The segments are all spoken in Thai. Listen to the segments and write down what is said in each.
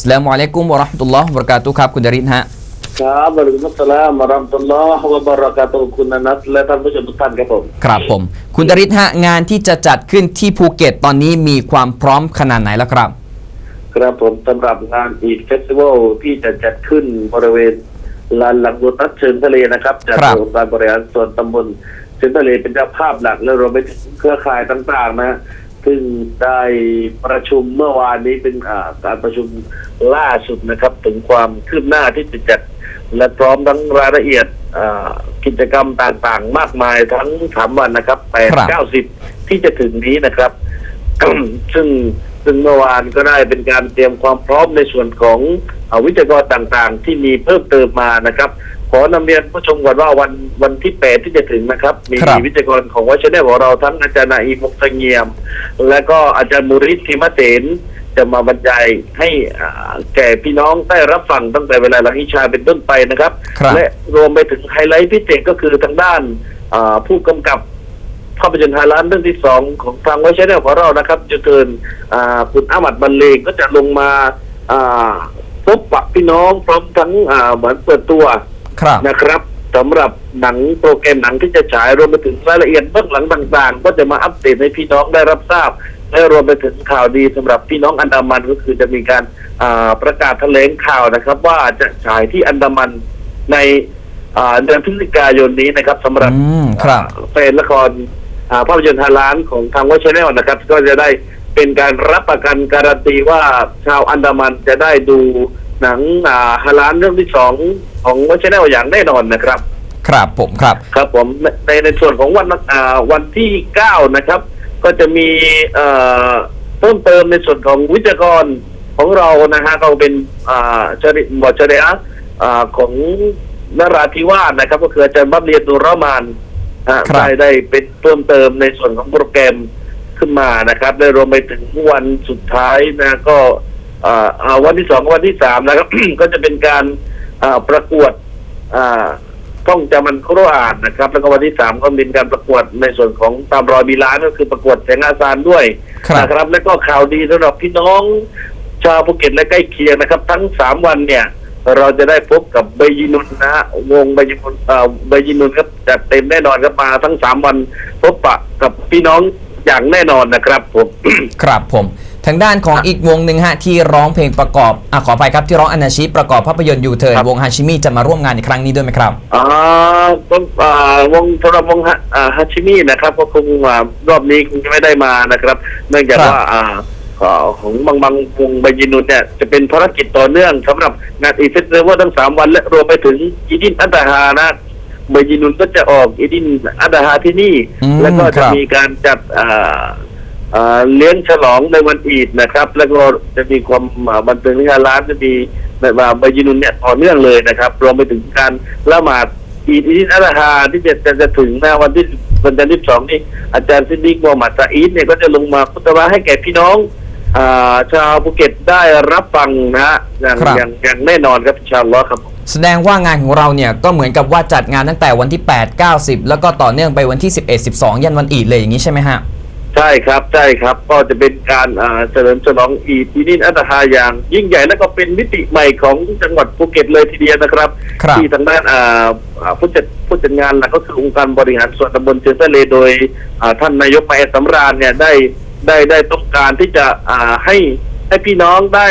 สลามุอะลัยกุมวะเราะห์มะตุลลอฮ์วะบะเราะกาตุฮ์ครับคุณดารินฮะครับวะอะลัยกุมุสสลามวะเราะห์มะตุลลอฮ์วะบะเราะกาตุฮ์คุณอนัสและท่านผู้ชมทุกท่านครับผมครับผม คุณดารินฮะงานที่จะจัดขึ้นที่ภูเก็ตตอนนี้มีความพร้อมขนาดไหนแล้วครับ ครับผมสำหรับงานอีกเฟสติวัลที่จะจัดขึ้นบริเวณลานหลังโลตัสเชิงทะเลนะครับจากครับ องค์การบริหารส่วนตำบลเชิงทะเลเป็นเจ้าภาพหลักและรวมไปถึงเครือข่ายต่างๆนะ ซึ่งได้ประชุมเมื่อวานนี้เป็นอ่าการประชุมล่าสุดนะครับ ถึงความคืบหน้าที่จะจัด และพร้อมทั้งรายละเอียดอ่ากิจกรรมต่างๆ มากมายทั้งสามวันนะครับแปดครับเก้าสิบที่จะถึงนี้นะครับ ซึ่งซึ่งเมื่อวานก็ได้เป็นการเตรียมความพร้อมในส่วนของอาวิทยากรต่างๆ ที่มีเพิ่มเติมมานะครับ ขอนำเรียนผู้ชมก่อนว่าวันวันที่แปดที่จะถึงนะครับ มีครับวิทยากรของวัชแนลของเราทั้งอาจารย์นาอีมกตะเงียม และก็อาจารย์มูริสทิมะเสนจะมาบรรยายให้อ่าแก่พี่น้องได้รับฟังตั้งแต่เวลาหลังอิชาเป็นต้นไปนะครับครับและรวมไปถึงไฮไลท์พิเศษก็คือทางด้านอ่าผู้กำกับภาพยนตร์ไทยล้านเรื่องที่สองของทางไวชแนลของเรานะครับจะเกินอ่าคุณอามัดบรรเลงก็จะลงมาอ่าพบปะพี่น้องพร้อมทั้งอ่าเหมือนเปิดตัว ครับนะครับสำหรับหนังโปรแกรมหนังที่จะฉายรวมไปถึงรายละเอียดเบื้องหลังต่างๆ ก็จะมาอัปเดตให้พี่น้องได้รับทราบ และรวมไปถึงข่าวดีสำหรับพี่น้องอันดามันก็คือจะมีการอ่าประกาศแถลงข่าวนะครับ ว่าจะฉายที่อันดามันในอ่าเดือนพฤศจิกายนนี้นะครับสำหรับอืมครับอ่าเป็นละครอ่าภาพยนตร์ฮาล้านของทางวชแนลนะครับ ก็จะได้เป็นการรับประกันการันตีว่าชาวอันดามันจะได้ดูหนังอ่าฮาล้านเรื่องที่สอง ของวชแนลอย่างแน่นอนนะครับ ครับผมครับ ครับผมในในในส่วนของวันอ่าวันที่เก้านะครับ ก็จะมีเอ่อเพิ่มเติมในส่วนของวิทยากรของเรานะฮะก็เป็นอ่าชริบอชริอะอ่าของนราธิวาสนะครับ ก็คืออาจารย์บับเรียนดุรามานอ่าครับได้ได้เป็นเพิ่มเติมในส่วนของโปรแกรมขึ้นมานะครับได้รวมไปถึงวันสุดท้ายนะก็อ่าอ่าวันที่สองวันที่สามนะครับ ก็จะเป็นการอ่า ประกวดอ่าต้องจามันโครอ่านนะครับ แล้วก็วันที่สามก็มีการประกวดในส่วนของตามรอยบีลานก็คือประกวดแสงอาซานด้วยครับนะครับ แล้วก็ข่าวดีสำหรับพี่น้อง ชาวภูเก็ตและใกล้เคียงนะครับ ทั้งสามวันเนี่ย เราจะได้พบกับเบยินุนนะฮะวงเบยินุนเอ่อเบยินุนครับจัดเต็มแน่นอนครับมาทั้งสามวันพบปะกับพี่น้องอย่างแน่นอนนะครับผมครับผม ทางด้านของอีกวงหนึ่งฮะที่ร้องเพลงประกอบอะขออภัยครับที่ร้องอนาชิประกอบภาพยนตร์ยูเทิร์นครับวงฮาชิมิจะมาร่วมงานในครั้งนี้ด้วยไหมครับอ่าต้องอ่าวงสำหรับวงฮะอ่าฮัชิมินะครับก็คงอ่ารอบนี้คงจะไม่ได้มานะครับ เนื่องจากครับว่าอ่าอ่าของบางบางวงบายินุนเนี่ยจะเป็นภารกิจต่อเนื่องสำหรับงานอีเฟสติวัลทั้งสามวันและรวมไปถึงอีดินอัตตาฮานะบายินุนก็จะออกอีดินอัตตาฮาที่นี่อืมแล้วก็คจะรับมีการจัดอ่าอ่า เลี้ยงฉลองในวันอีดนะครับ แล้วก็จะมีความอ่าบันเทิงที่ฮาร้านจะมีแบบว่าบายินุนเนี่ยต่อเนื่องเลยนะครับรวมไปถึงการละหมาดอีดอีดินอัตตาฮาที่จะจะจะถึงนะวันที่วันจันทร์ที่สองนี่อาจารย์ซิดดิกมูฮัมหมัดซาอีดเนี่ยก็จะลงมาพุทธวาให้แก่พี่น้องอ่าชาวภูเก็ตได้รับฟังนะฮะอย่างครับอย่างอย่างแน่นอนครับอินชาอัลลอฮ์ครับ แสดงว่างานของเราเนี่ยก็เหมือนกับว่าจัดงานตั้งแต่วันที่ 8 9 10 แล้วก็ต่อเนื่องไปวันที่ 11 12 ยันวันอีดเลยอย่างนี้ใช่ไหมฮะ ใช่ครับใช่ครับก็จะเป็นการอ่าเฉลิมฉลองอีดอีดินอัตฮาอย่าง ยิ่งใหญ่และก็เป็นมิติใหม่ของจังหวัดภูเก็ตเลยทีเดียวนะครับครับที่ทางด้านอ่าอ่าผู้จัดผู้จัดงานหลักก็คือองค์การบริหารส่วนตำบลเชียงทะเลโดยอ่าท่านนายกมาเอสำราญเนี่ยได้ได้ได้ต้องการที่จะอ่าให้ให้พี่น้องได้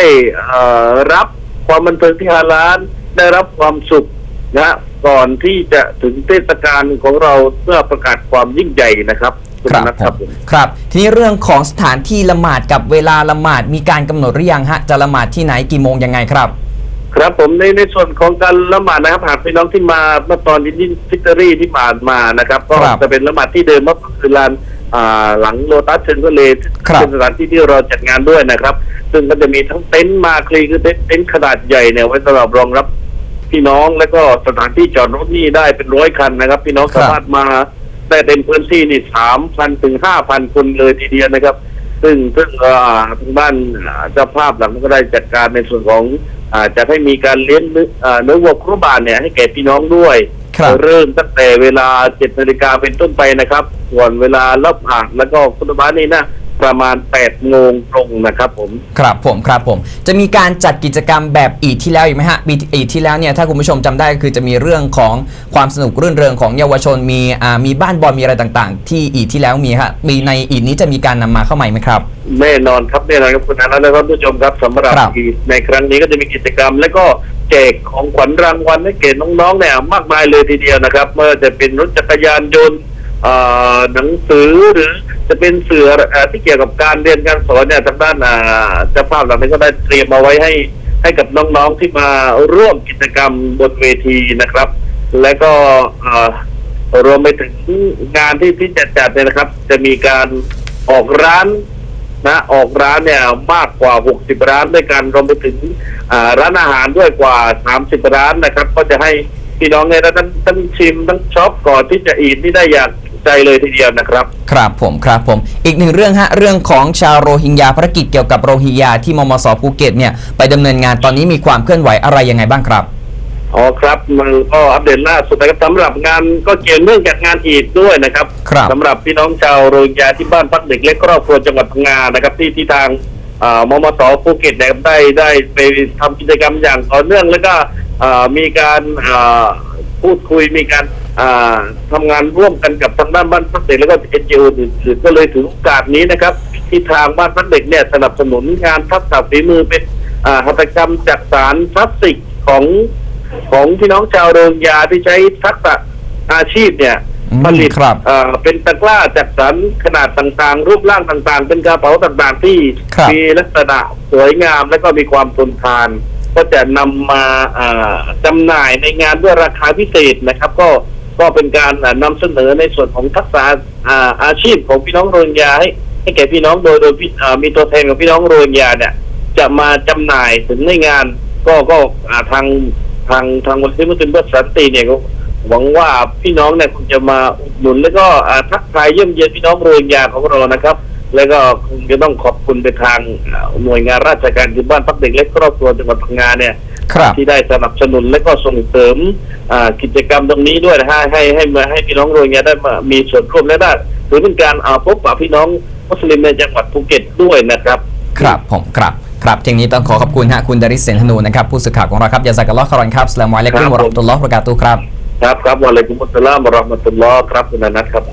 อ่ารับความบันเทิงที่ฮาลาลได้รับความสุขนะก่อนที่จะถึงเทศกาลของเราเพื่อประกาศความยิ่งใหญ่นะครับ ณครับนัทผมครับ ทีนี้เรื่องของสถานที่ละหมาดกับเวลาละหมาดมีการกำหนดหรือยังฮะจะละหมาดที่ไหนกี่โมงยังไงครับ ครับผมในในส่วนของการละหมาดนะครับหากพี่น้องที่มาเมื่อตอนยินฟิตรีที่ผ่านมานะครับ ก็ครับจะเป็นละหมาดที่เดิมก็คือลานอ่าหลังโลตัสเชิงทะเลครับ เป็นสถานที่ที่เราจัดงานด้วยนะครับ ซึ่งก็จะมีทั้งเต็นท์มาคลีคือเต็นท์เต็นท์ขนาดใหญ่เนี่ยไว้สำหรับรองรับพี่น้องแล้วก็สถานที่จอดรถนี่ได้เป็นร้อยคันนะครับ พี่น้องครับ สามารถมา ได้เต็มพื้นที่นี่สามพันถึงห้าพันคนเลยทีเดียวนะครับ ซึ่งซึ่งเอ่อทางบ้านอ่าเจ้าภาพหลังก็ได้จัดการในส่วนของอ่าจะให้มีการเลี้ยงเนื้ออ่าเนื้อวัวครุบานเนี่ยให้แก่พี่น้องด้วยครับเริ่มตั้งแต่เวลาเจ็ดนาฬิกาเป็นต้นไปนะครับส่วนเวลารับอ่านแล้วก็คุตบานี่นะ ประมาณ8โมงตรงนะครับผม ครับผมครับผมจะมีการจัดกิจกรรมแบบอีดที่แล้วอีกไหมฮะปีอีดที่แล้วเนี่ยถ้าคุณผู้ชมจำได้ก็คือจะมีเรื่องของความสนุกรื่นเริงของเยาวชนมีอ่ามีบ้านบอลมีอะไรต่างๆ ที่อีดที่แล้วมีฮะปีในอีดนี้จะมีการนำมาเข้าใหม่ไหมครับ แน่นอนครับแน่นอนครับคุณอนันต์และท่านผู้ชมครับสำหรับครับ อีกในครั้งนี้ก็จะมีกิจกรรม และก็แจกของขวัญรางวัลให้แก่น้องๆเนี่ยมากมายเลยทีเดียวนะครับเมื่อจะเป็นรถจักรยานยนต์เอ่อ หนังสือหรือจะเป็นสื่อที่เกี่ยวกับการเรียนการสอนเนี่ยทางด้านเจ้าภาพเหล่านี้ก็ได้เตรียมเอาไว้ให้ให้กับน้องๆที่มาร่วมกิจกรรมบนเวทีนะครับ และก็รวมไปถึงงานที่ที่จัดจัดเนี่ยนะครับ จะมีการออกร้านนะออกร้านเนี่ยมากกว่า 60 ร้านด้วยกันรวมไปถึงร้านอาหารด้วยกว่า 30 ร้านนะครับ ก็จะให้พี่น้องเนี่ยทั้งทั้งชิมทั้งช็อปก่อนที่จะอีทนี่ได้อย่าง ใจเลยทีเดียวนะครับ ครับผมครับผม อีกหนึ่งเรื่องฮะเรื่องของชาวโรฮิงญาภารกิจเกี่ยวกับโรฮิงญาที่มมสภูเก็ตเนี่ยไปดำเนินงานตอนนี้มีความเคลื่อนไหวอะไรยังไงบ้างครับอ๋อครับมันก็อัปเดตล่าสุดนะครับสำหรับงานก็เกี่ยวเนื่องจากงานอีดด้วยนะครับครับสำหรับพี่น้องชาวโรฮิงญาที่บ้านพักเด็กเล็กครอบครัวจังหวัดพังงานะครับที่ที่ทางอ่ามมสภูเก็ตนะครับได้ได้ไปทำกิจกรรมอย่างต่อเนื่องแล้วก็อ่ามีการอ่าพูดคุยมีการ อ่าทำงานร่วมกันกับทางด้านบ้านพักเด็กแล้วก็เอ็นจีโออื่นๆก็เลยถือโอกาสนี้นะครับ ที่ทางบ้านพักเด็กเนี่ยสนับสนุนงานทักษะฝีมือเป็นอ่าหัตถกรรมจากสารพลาสติกของของพี่น้องชาวโรฮิงญาที่ใช้ทักษะอาชีพเนี่ยอืมผลิตครับเอ่อเป็นตะกร้าจากสารขนาดต่างๆ รูปร่างต่างๆ เป็นกระเป๋าต่างๆ ที่ครับมีลักษณะสวยงามและก็มีความทนทาน ก็จะนำมาอ่าจำหน่ายในงานด้วยราคาพิเศษนะครับ ก็ ก็เป็นการอ่านำเสนอในส่วนของทักษะอาชีพของพี่น้องโรฮิงญาให้ให้แก่พี่น้องโดยโดยมีตัวแทนของพี่น้องโรฮิงญาเนี่ย จะมาจำหน่ายถึงในงาน ก็ก็ทางทางทางวันที่มุสลิมเพื่อสันติเนี่ยก็หวังว่าพี่น้องเนี่ยคงจะมาอุดหนุนแล้วก็ทักทายเยี่ยมเยียนพี่น้องโรฮิงญาของเรานะครับ แล้วก็คงจะต้องขอบคุณไปทางหน่วยงานราชการที่บ้านพักเด็กเล็กครอบครัวจังหวัดพังงาเนี่ย ที่ได้สนับสนุนและก็ส่งเสริมอ่ากิจกรรมตรงนี้ด้วยนะฮะให้ให้มาให้พี่น้องโรฮิงญาได้มามีส่วนร่วมและได้ถือเป็นการอ่าพบปะพี่น้องมุสลิมในจังหวัดภูเก็ตด้วยนะครับ ครับผมครับครับทีนี้ต้องขอขอบคุณฮะคุณดาริสเซนธนูนะครับผู้สื่อข่าวของเราครับยาซักอัลลอฮ์คารอนครับสลามอะลัยกุมครับวะเราะห์มะตุลลอฮ์วะบะเราะกาตุฮ์ครับ ครับครับวะอะลัยกุมุสสลามวะเราะห์มะตุลลอฮ์ครับคุณอนัทครับ